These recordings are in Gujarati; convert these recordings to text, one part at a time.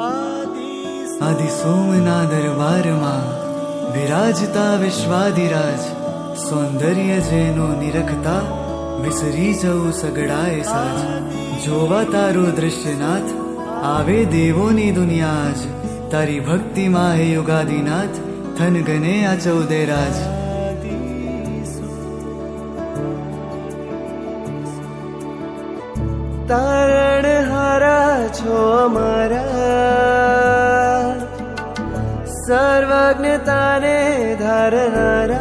આદિ સોમના દરબારમાં બિરાજતા વિશ્વાધિરાજ સૌંદર્ય જેનો નિરખતા વિસરી જવું સગડાએ સાજ જોવા તારો દૃશ્યનાથ આવે દેવોની દુનિયા આજ તારી ભક્તિમાં હે યુગાદિનાથ થન ગને આ ચૌદે રાજ તારણ હારા છો અમારા. સર્વજ્ઞતાને ધારનારા.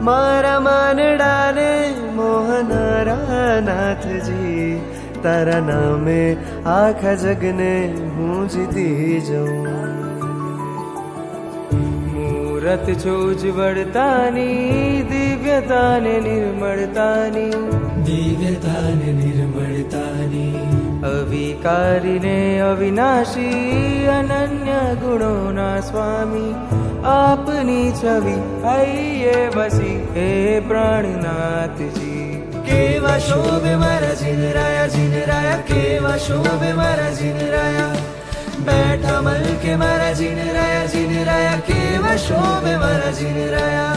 મારા માનડાને મોહનારા નાથજી. તારા નામે આખા જગને હું જીતી જાઉં. મૂરત છો ઉજ્જવળતાની દિવ્યતાને નિર્મળતાની. દિવ્યતાને નિર્મળતાની. અવિકારીને અવિનાશી અનન્ય ગુણોના સ્વામી. આપની છવિ આઈએ વસી હે પ્રાણનાથજી. કેવા શોભે મારા જીનરાયા જીનરાયા કેવા શોભે મારા જીનરાયા. બેઠા મલકે મારા જીને રાયા કેવા શોભે મારા જીનરાયા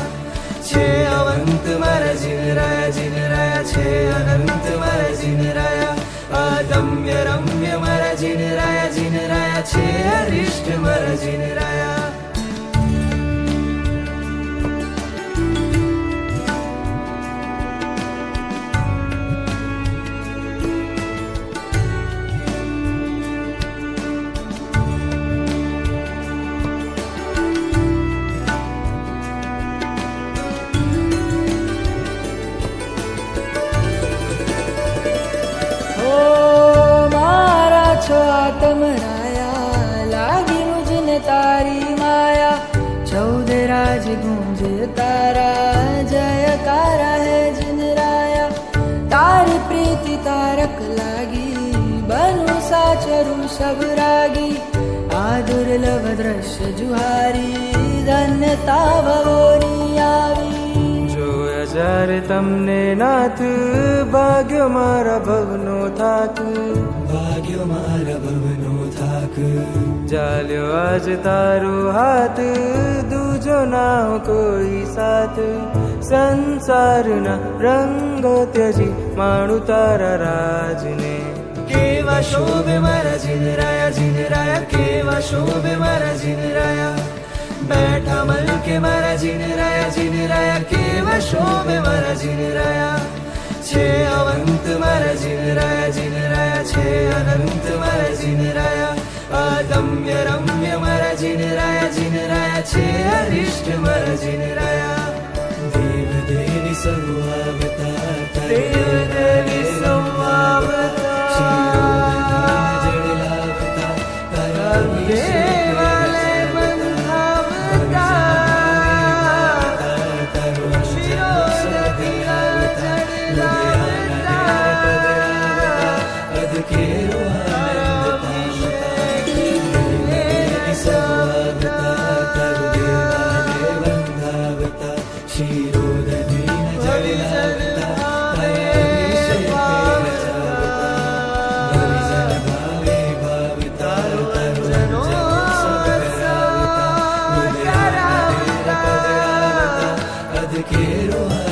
છે અવંત મારા જીને રાયા છે અનંત મારા જીનરાયા અદમ્ય રમ્ય મારા જીને રાયા છે અરિષ્ટ મારા જીનરાયા ઓ છો આતમરાયા લાગી મુજને તારી માયા ચૌદ રાજ ગુંજ તારા જયકારા હે જિનરાયા તારી પ્રીતિ તારક લાગી બનુ સાચરું સબ રાગી આ દુર્લભ દ્રશ્ય જુહારી આવી જોયા જ્યારે તમને નાથ ભાગ્ય મારા ભવનો થાક ભાગ્યો મારા ભવનો થાક જાલ્યો આજ તારો હાથ દૂજો ના કોઈ સાથ સંસારના રંગો ત્યજી માણું તારા રાજને કેવા શોભે મારા જીનરાયા જીનરાયા કેવા શોભે મારા જીનરાયા બેઠા મલકે મારા જીનરાયા જીનરાયા જીનરાયા છે, અવંત મારા જીનરાયા જીનરાયા છે, અનંત મારા જીનરાયા અદમ્ય રમ્ય મારા મારાજીને રાયા છે અરિષ્ટ મારા જીનરાયા દેવ દેવી સૌ દેવ દેવી quiero quiero